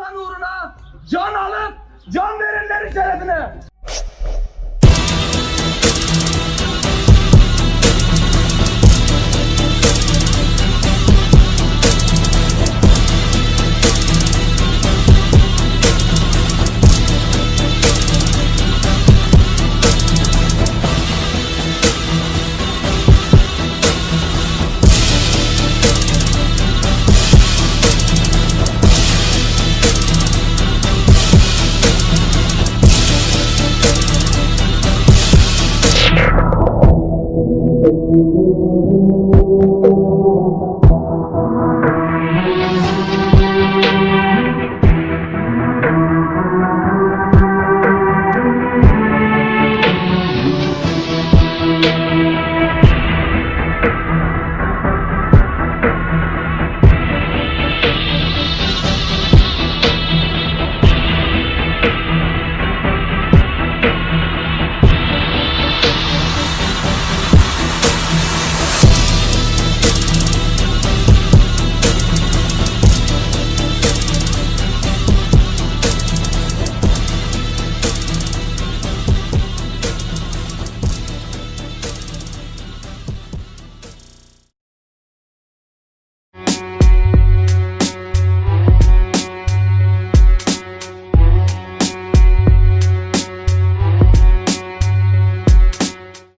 vatan uğruna can alıp can verenlerin şerefine.